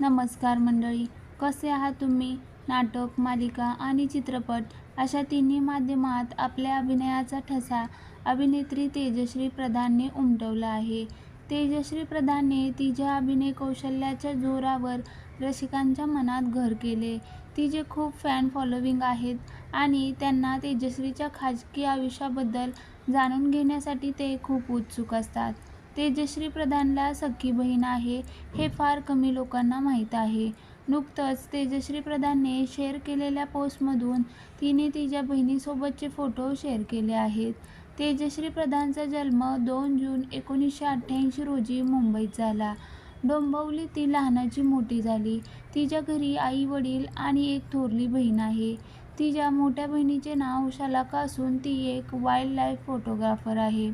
नमस्कार मंडळी कसे आहात तुम्ही? नाटक मालिका आणि चित्रपट अशा तिन्ही माध्यमात आपल्या अभिनयाचा ठसा अभिनेत्री तेजश्री प्रधानने उमटवला आहे. तेजश्री प्रधानने तिच्या अभिनय कौशल्याच्या जोरावर रसिकांच्या मनात घर केले. तिचे खूप फॅन फॉलोविंग आहेत आणि त्यांना तेजश्रीच्या खाजगी आयुष्याबद्दल जाणून घेण्यासाठी ते खूप उत्सुक असतात. तेजश्री प्रधानला सख्खी बहीण आहे हे फार कमी लोकांना माहीत आहे. नुकतंच तेजश्री प्रधानने शेअर केलेल्या पोस्टमधून तिने तिच्या बहिणीसोबतचे फोटो शेअर केले आहेत. तेजश्री प्रधानचा जन्म दोन जून एकोणीसशे अठ्ठ्याऐंशी रोजी मुंबईत झाला. डोंबवली ती लहानाची मोठी झाली. तिच्या घरी आई वडील आणि एक थोरली बहीण आहे. तिच्या मोठ्या बहिणीचे नाव शलाका असून ती एक वाईल्ड लाईफ फोटोग्राफर आहे.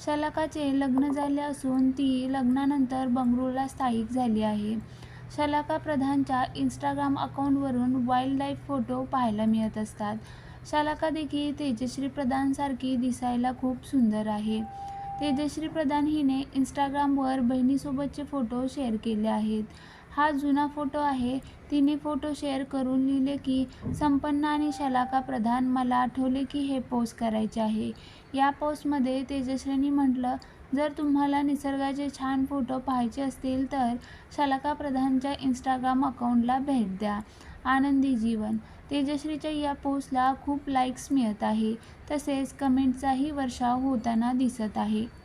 शलाकाचे लग्न झाले असून ती लग्नानंतर बंगळुरूला स्थायिक झाली आहे. शलाका प्रधानच्या इंस्टाग्राम अकाउंटवरून वाईल्ड लाईफ फोटो पाहायला मिळत असतात. शलाका देखील तेजश्री प्रधानसारखी दिसायला खूप सुंदर आहे. तेजश्री प्रधान हिने इंस्टाग्रामवर बहिणीसोबतचे फोटो शेअर केले आहेत. हा जुना फोटो आहे. तिने फोटो शेअर करून लिहिले की संपन्न आणि शलाका प्रधान मला आठवले की हे पोस्ट करायचे आहे. या पोस्टमध्ये तेजश्रीनी म्हटलं जर तुम्हाला निसर्गाचे छान फोटो पाहायचे असतील तर शलाका प्रधानच्या इंस्टाग्राम अकाउंटला भेट द्या. आनंदी जीवन. तेजश्रीच्या या पोस्टला खूप लाईक्स मिळत आहे. तसेच कमेंटचाही वर्षाव होताना दिसत आहे.